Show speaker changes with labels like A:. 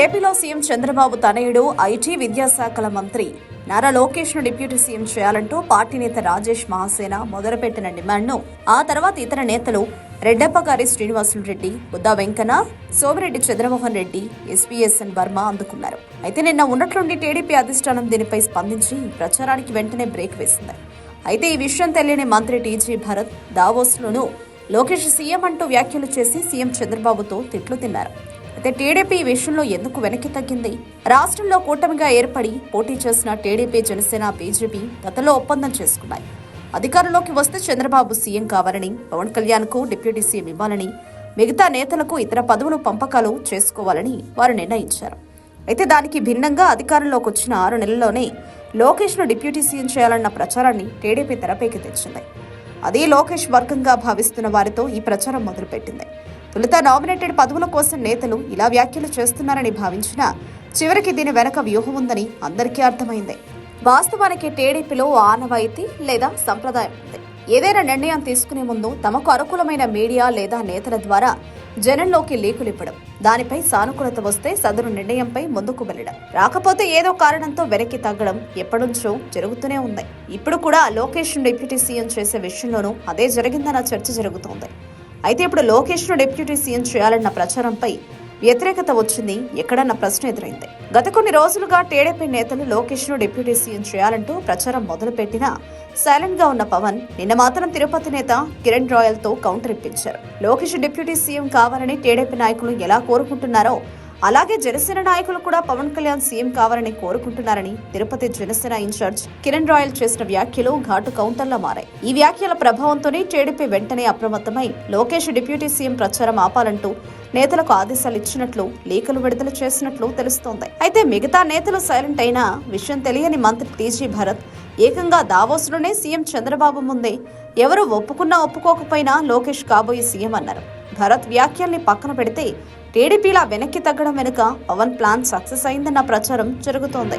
A: ఏపీలో సీఎం చంద్రబాబు తనయుడు ఐటీ విద్యాశాఖల మంత్రి నారా లోకేష్ను డిప్యూటీ సీఎం చేయాలంటూ పార్టీ నేత రాజేష్ మహాసేన మొదలుపెట్టిన డిమాండ్ను ఆ తర్వాత ఇతర నేతలు రెడ్డప్పగారి శ్రీనివాసులు రెడ్డి బుద్దా వెంకన్న సోమిరెడ్డి చంద్రమోహన్ రెడ్డి ఎస్పీఎస్ఎన్ వర్మ అందుకున్నారు. అయితే నిన్న ఉన్నట్లుండి టీడీపీ అధిష్టానం దీనిపై స్పందించి ప్రచారానికి వెంటనే బ్రేక్ వేసింది. అయితే ఈ విషయం తెలియని మంత్రి టీజీ భరత్ దావోస్లోనూ లోకేష్ సీఎం అంటూ వ్యాఖ్యలు చేసి సీఎం చంద్రబాబుతో తిట్లు తిన్నారు. అయితే టీడీపీ ఈ విషయంలో ఎందుకు వెనక్కి తగ్గింది? రాష్ట్రంలో కూటమిగా ఏర్పడి పోటీ చేసిన టీడీపీ జనసేన బీజేపీ గతంలో ఒప్పందం చేసుకున్నాయి. అధికారంలోకి వస్తే చంద్రబాబు సీఎం కావాలని పవన్ కళ్యాణ్కు డిప్యూటీ సీఎం ఇవ్వాలని మిగతా నేతలకు ఇతర పదవులు పంపకాలు చేసుకోవాలని వారు నిర్ణయించారు. అయితే దానికి భిన్నంగా అధికారంలోకి వచ్చిన ఆరు నెలల్లోనే లోకేష్ను డిప్యూటీ సీఎం చేయాలన్న ప్రచారాన్ని టీడీపీ తెరపైకి తెచ్చింది. అదే లోకేష్ వర్గంగా భావిస్తున్న వారితో ఈ ప్రచారం మొదలుపెట్టింది. తొలుత నామినేటెడ్ పదవుల కోసం నేతలు ఇలా వ్యాఖ్యలు చేస్తున్నారని భావించినా చివరికి దీని వెనక వ్యూహం ఉందని అందరికీ అర్థమైంది. వాస్తవానికి టీడీపీలో ఆనవాయితీ లేదా సంప్రదాయం ఉంది. ఏదైనా నిర్ణయం తీసుకునే ముందు తమకు అనుకూలమైన మీడియా లేదా నేతల ద్వారా జనంలోకి లీకులిప్పడం దానిపై సానుకూలత వస్తే సదరు నిర్ణయంపై ముందుకు వెళ్ళడం రాకపోతే ఏదో కారణంతో వెనక్కి తగ్గడం ఎప్పటినుంచో జరుగుతూనే ఉంది. ఇప్పుడు కూడా లోకేష్ డిప్యూటీ సీఎం చేసే విషయంలోనూ అదే జరిగిందన్న చర్చ జరుగుతోంది. అయితే ఇప్పుడు లోకేష్ను డిప్యూటీ సీఎం చేయాలన్న ప్రచారంపై వ్యతిరేకత వచ్చింది. ఎక్కడన్న ప్రశ్న ఎదురైంది. గత కొన్ని రోజులుగా టీడీపీ నేతలు లోకేష్ను డిప్యూటీ సీఎం చేయాలంటూ ప్రచారం మొదలుపెట్టినా సైలెంట్గా ఉన్న పవన్ నిన్న మాత్రం తిరుపతి నేత కిరణ్ రాయల్తో కౌంటర్ ఇప్పించారు. లోకేష్ డిప్యూటీ సీఎం కావాలని టీడీపీ నాయకులు ఎలా కోరుకుంటున్నారో అలాగే జనసేన నాయకులు కూడా పవన్ కళ్యాణ్ సీఎం కావాలని కోరుకుంటున్నారని తిరుపతి జనసేన ఇన్ఛార్జ్ కిరణ్ రాయల్ చేసిన వ్యాఖ్యలు ఘాటు కౌంటర్లా మారాయి. ఈ వ్యాఖ్యల ప్రభావంతోనే టీడీపీ వెంటనే అప్రమత్తమై లోకేష్ డిప్యూటీ సీఎం ప్రచారం ఆపాలంటూ నేతలకు ఆదేశాలు ఇచ్చినట్లు లేఖలు విడుదల చేసినట్లు తెలుస్తోంది. అయితే మిగతా నేతలు సైలెంట్ అయినా విషయం తెలియని మంత్రి టీజీ భరత్ ఏకంగా దావోస్లోనే సీఎం చంద్రబాబు ముందే ఎవరు ఒప్పుకున్నా ఒప్పుకోకపోయినా లోకేష్ కాబోయే సీఎం అన్నారు. భరత్ వ్యాఖ్యల్ని పక్కన పెడితే టీడీపీలా వెనక్కి తగ్గడం వెనుక పవన్ ప్లాన్ సక్సెస్ అయిందన్న ప్రచారం జరుగుతోంది.